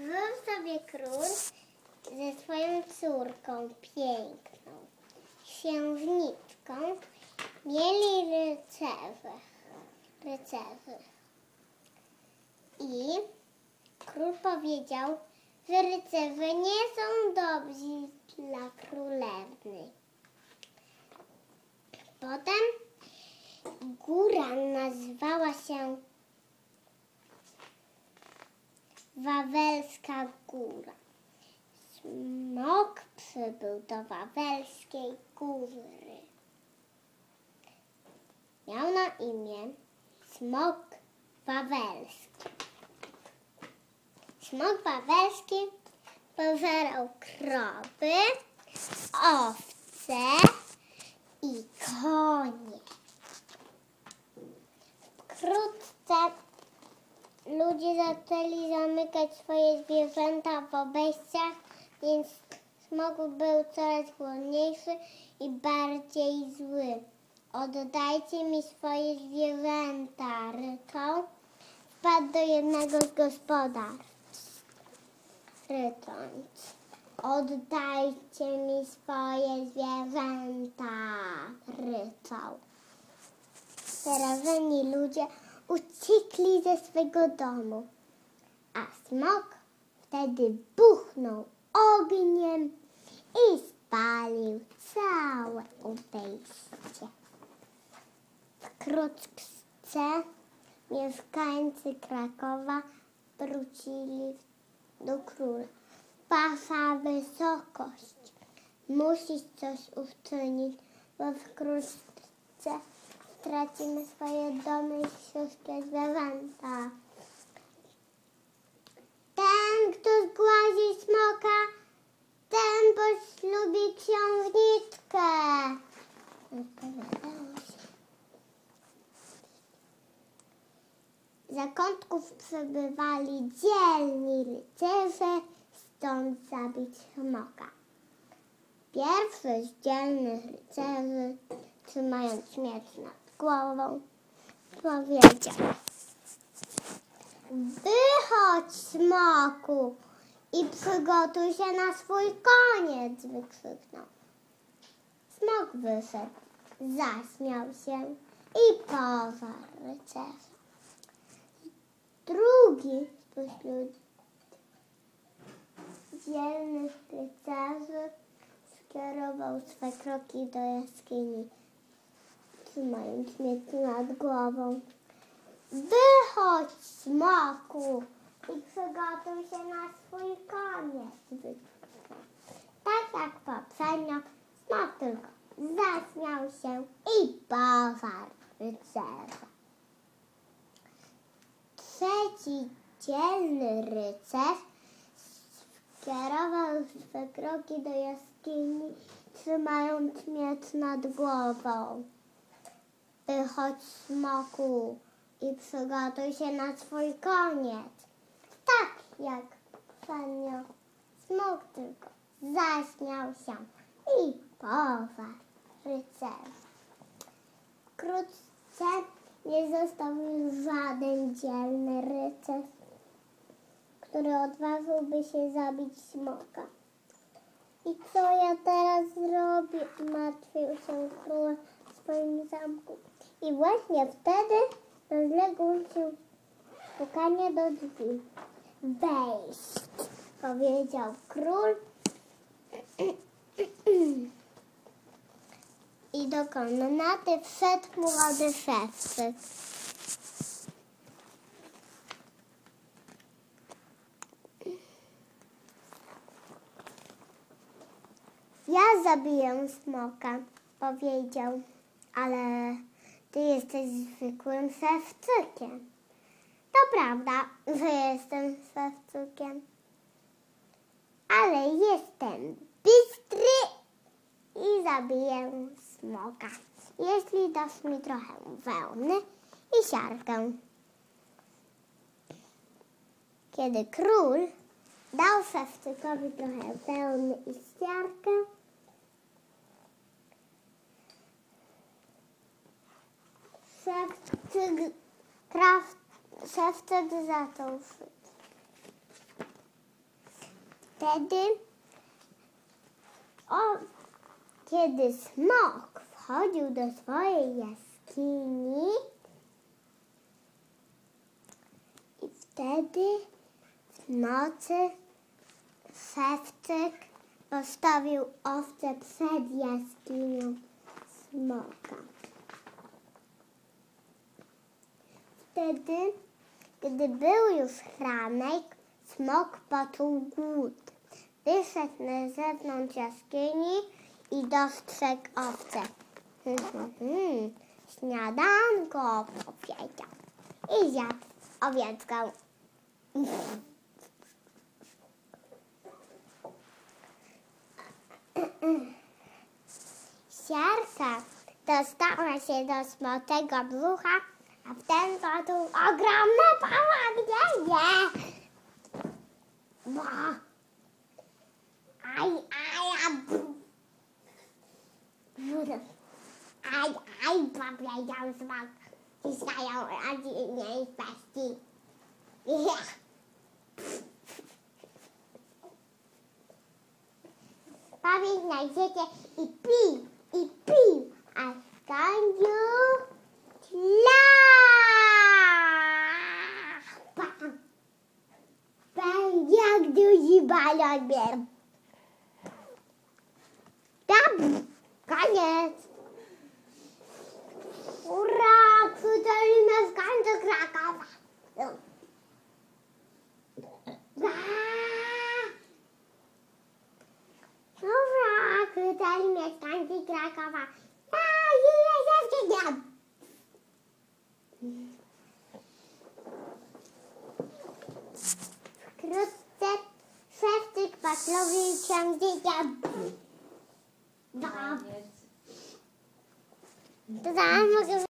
Był sobie król ze swoją córką piękną, księżniczką. Mieli rycerze, rycerzy. I król powiedział, że rycerze nie są dobrzy dla królewny. Potem góra nazywała się Wawelska Góra. Smok przybył do Wawelskiej Góry. Miał na imię Smok Wawelski. Smok Wawelski pożerał krowy, owce i konie. Wkrótce ludzie zaczęli zamykać swoje zwierzęta w obejściach, więc smok był coraz głodniejszy i bardziej zły. Oddajcie mi swoje zwierzęta, ryczał. Wpadł do jednego z gospodarstw, rycząc. Oddajcie mi swoje zwierzęta, ryczał. Przerażeni ludzie uciekli ze swego domu, a smok wtedy buchnął ogniem i spalił całe obejście. Wkrótce mieszkańcy Krakowa wrócili do króla. Wasza wysokość, musisz coś uczynić, bo wkrótce stracimy swoje domy i wszystkie zwierzęta. Ten, kto zgłazi smoka, ten poślubi księżniczkę. Odpowiadało. Zakątków przebywali dzielni rycerze, stąd zabić smoka. Pierwszy z dzielnych rycerzy, trzymając miecz nad głową, powiedział Wychodź, smoku, i przygotuj się na swój koniec, wykrzyknął. Smok wyszedł, zaśmiał się i pożarł rycerza. Drugi spośród dzielnych rycerzy skierował swe kroki do jaskini, trzymając miecz nad głową. Wychodź, smoku, i przygotuj się na swój koniec. Tak jak poprzednio, smok tylko zaśmiał się i pożarł rycerza. Trzeci dzielny rycerz skierował swe kroki do jaskini, trzymając miecz nad głową. Wychodź, smoku, i przygotuj się na swój koniec. Tak jak poprzednio, smok tylko zaśmiał się i powarł rycerza. Wkrótce nie został już żaden dzielny rycerz, który odważyłby się zabić smoka. I co ja teraz zrobię? Martwił się król w swoim zamku. I właśnie wtedy rozległo się pukanie do drzwi. Wejść, powiedział król. I do komnaty wszedł młody szewczyk. Ja zabiję smoka, powiedział, ale ty jesteś zwykłym szewczykiem. To prawda, że jestem szewczykiem, ale jestem bystry i zabiję smoka, jeśli dasz mi trochę wełny i siarkę. Kiedy król dał szewczykowi trochę wełny i siarkę, szewczyk, kraw, szewczyk zaczął szyć. Wtedy, o, kiedy smok wchodził do swojej jaskini, i wtedy w nocy szewczyk postawił owce przed jaskinią smoka. Wtedy, gdy był już ranek, smok poczuł głód. Wyszedł na zewnątrz jaskini i dostrzegł owce. Hmm, hmm, śniadanko, powiedział. I zjadł owieczkę. Sierka dostała się do smoczego brzucha, Attentato! Огромная пала! Где я? Ай, ай, ай, ай, поправлял смог. Ты стоял один меня и спасти. Папе, найдите и пи, и пи. Duży balon miał. Tam, koniec. Ura, przyjdziemy z końca Krakowa. Ura, przyjdziemy mieszkańcy Krakowa. Ja, ile się wstydzę. Wkrótce szewczyk postanowił się dzieciom. Koniec. To zaraz mogę